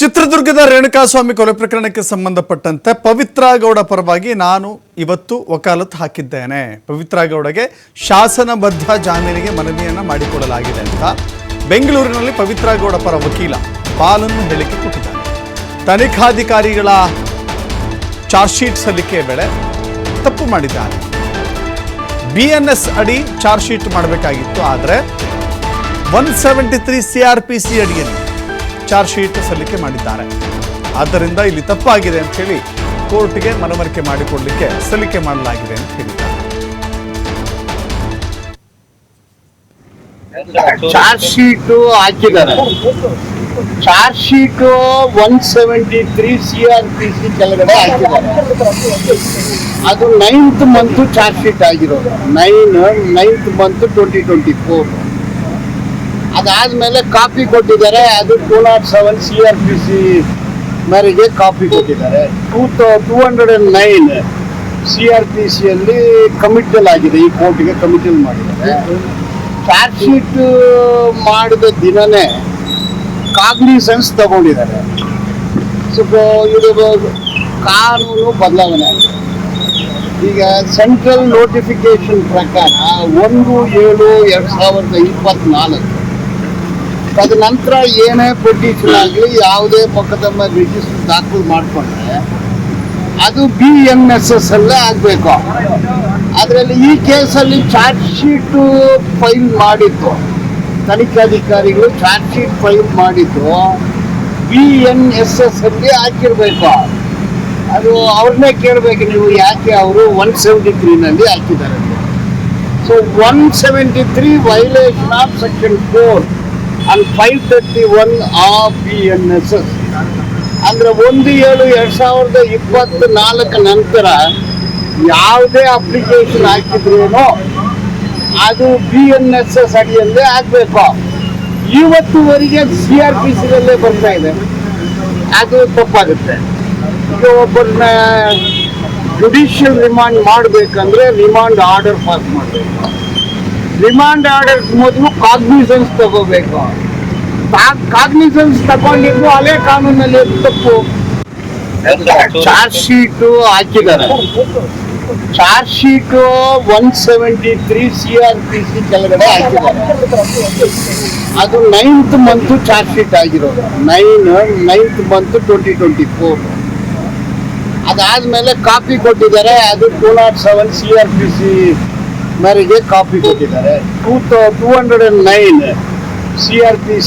ಚಿತ್ರದುರ್ಗದ ರೇಣುಕಾಸ್ವಾಮಿ ಕೊಲೆ ಪ್ರಕರಣಕ್ಕೆ ಸಂಬಂಧಪಟ್ಟಂತೆ ಪವಿತ್ರ ಗೌಡ ಪರವಾಗಿ ನಾನು ಇವತ್ತು ವಕಾಲತ್ ಹಾಕಿದ್ದೇನೆ. ಪವಿತ್ರ ಗೌಡಗೆ ಶಾಸನಬದ್ಧ ಜಾಮೀನಿಗೆ ಮನವಿಯನ್ನು ಮಾಡಿಕೊಡಲಾಗಿದೆ ಅಂತ ಬೆಂಗಳೂರಿನಲ್ಲಿ ಪವಿತ್ರ ಗೌಡ ಪರ ವಕೀಲ ಪಾಲನ್ನು ಹೇಳಿಕೆ ಕೊಟ್ಟಿದ್ದಾರೆ. ತನಿಖಾಧಿಕಾರಿಗಳ ಚಾರ್ಜ್ ಶೀಟ್ ಸಲ್ಲಿಕೆ ವೇಳೆ ತಪ್ಪು ಮಾಡಿದ್ದಾರೆ. ಬಿ ಅಡಿ ಚಾರ್ಜ್ ಶೀಟ್ ಮಾಡಬೇಕಾಗಿತ್ತು, ಆದರೆ one seventy three C R P C ಅಡಿಯಲ್ಲಿ ಚಾರ್ಜ್ ಶೀಟ್ ಸಲ್ಲಿಕೆ ಮಾಡಿದ್ದಾರೆ. ಆದ್ದರಿಂದ ಇಲ್ಲಿ ತಪ್ಪಾಗಿದೆ ಅಂತ ಹೇಳಿ ಕೋರ್ಟ್ಗೆ ಮನವರಿಕೆ ಮಾಡಿಕೊಳ್ಳಲಿಕ್ಕೆ ಸಲ್ಲಿಕೆ ಮಾಡಲಾಗಿದೆ ಅಂತ ಹೇಳಿದ್ದಾರೆ. ಚಾರ್ಜ್ ಶೀಟ್ ಹಾಕಿದ್ದಾರೆ. Charge sheet one seventy three C R P C ಕೆಳಗಡೆ ಹಾಕಿದ್ದಾರೆ. ಅದು ನೈನ್ತ್ ಮಂತ್ ಚಾರ್ಜ್ ಶೀಟ್ ಆಗಿರೋದು. Nine, ninth month twenty twenty four ಅದಾದ್ಮೇಲೆ ಕಾಪಿ ಕೊಟ್ಟಿದ್ದಾರೆ. ಅದು two nought seven C R P C ಮೇರೆಗೆ ಕಾಪಿ ಕೊಟ್ಟಿದ್ದಾರೆ. Two two hundred and nine C R P ಸಿಯಲ್ಲಿ ಕಮಿಟಲ್ ಆಗಿದೆ. ಈ ಕೋರ್ಟ್ಗೆ ಕಮಿಟಲ್ ಮಾಡಿದ್ದಾರೆ. ಚಾರ್ಜ್ ಶೀಟ್ ಮಾಡಿದ ದಿನನೇ ಕಾಗ್ನಿಸೆನ್ಸ್ ತಗೊಂಡಿದ್ದಾರೆ. ಸ್ವಲ್ಪ ಇದು ಕಾನೂನು ಬದಲಾವಣೆ ಆಗಿದೆ. ಈಗ ಸೆಂಟ್ರಲ್ ನೋಟಿಫಿಕೇಶನ್ ಪ್ರಕಾರ ಒಂದು ಏಳು ಎರಡು ಸಾವಿರದ ಇಪ್ಪತ್ನಾಲ್ಕು ತದನಂತರ ಏನೇ ಪೆಟಿಷನ್ ಆಗಲಿ ಯಾವುದೇ ಪಕ್ಕದಮ್ಮ ರಿಜಿಸ್ಟರ್ ದಾಖಲು ಮಾಡಿಕೊಂಡ್ರೆ ಅದು ಬಿ ಎನ್ ಎಸ್ ಎಸ್ ಅಲ್ಲೇ ಆಗಬೇಕು. ಅದರಲ್ಲಿ ಈ ಕೇಸಲ್ಲಿ ಚಾರ್ಜ್ ಶೀಟು ಫೈಲ್ ಮಾಡಿದ್ದು. ತನಿಖಾಧಿಕಾರಿಗಳು ಚಾರ್ಜ್ ಶೀಟ್ ಫೈಲ್ ಮಾಡಿದ್ದು ಬಿ ಎನ್ ಎಸ್ ಎಸ್ ಅಲ್ಲಿ ಹಾಕಿರ್ಬೇಕು. ಅದು ಅವ್ರನ್ನೇ ಕೇಳಬೇಕು ನೀವು ಯಾಕೆ ಅವರು ಒನ್ ಸೆವೆಂಟಿ ತ್ರೀನಲ್ಲಿ ಹಾಕಿದ್ದಾರೆ so one seventy three violation of section four and five thirty one of B N S S ಅಂದ್ರೆ ಒಂದು ಏಳು ಎರಡ್ ಸಾವಿರದ ಇಪ್ಪತ್ತ್ ನಾಲ್ಕು ನಂತರ ಯಾವುದೇ ಅಪ್ಲಿಕೇಶನ್ ಹಾಕಿದ್ರೇನೋ ಅದು ಬಿ ಎನ್ ಎಸ್ ಎಸ್ ಅಡಿಯಲ್ಲೇ ಆಗಬೇಕು. ಇವತ್ತುವರೆಗೆ ಸಿ ಆರ್ ಪಿ ಸಿಯಲ್ಲೇ ಬರ್ತಾ ಇದೆ. ಅದು ತಪ್ಪಾಗುತ್ತೆ. ಈಗ ಒಬ್ಬರನ್ನ ಜುಡಿಷಿಯಲ್ ರಿಮಾಂಡ್ ಮಾಡಬೇಕಂದ್ರೆ ರಿಮಾಂಡ್ ಆರ್ಡರ್ ಪಾಸ್ ಮಾಡಬೇಕು. ರಿಮಾಂಡ್ ಆರ್ಡರ್ ಮೊದಲು ಕಾಗ್ನಿಸನ್ಸ್ ತಗೋಬೇಕು. ಕಾಗ್ನಿಸನ್ಸ್ ತಗೊಂಡಿದ್ದು ಹಳೆ ಕಾನೂನಲ್ಲಿ ತಪ್ಪು. ಚಾರ್ಜ್ ಶೀಟ್ ಹಾಕಿದ್ದಾರೆ. Charge sheet one seventy three C R P C ಕೆಳಗಡೆ ಹಾಕಿದ್ದಾರೆ. ಅದು ನೈನ್ತ್ ಮಂತ್ ಚಾರ್ಜ್ ಶೀಟ್ ಆಗಿರೋದು. Nine ninth month twenty twenty four ಅದಾದ್ಮೇಲೆ ಕಾಪಿ ಕೊಟ್ಟಿದ್ದಾರೆ. ಅದು two nought seven C R P C ಮೇರೆಗೆ ಕಾಪಿ ಕೊಟ್ಟಿದ್ದಾರೆ. Two two hundred and nine C R P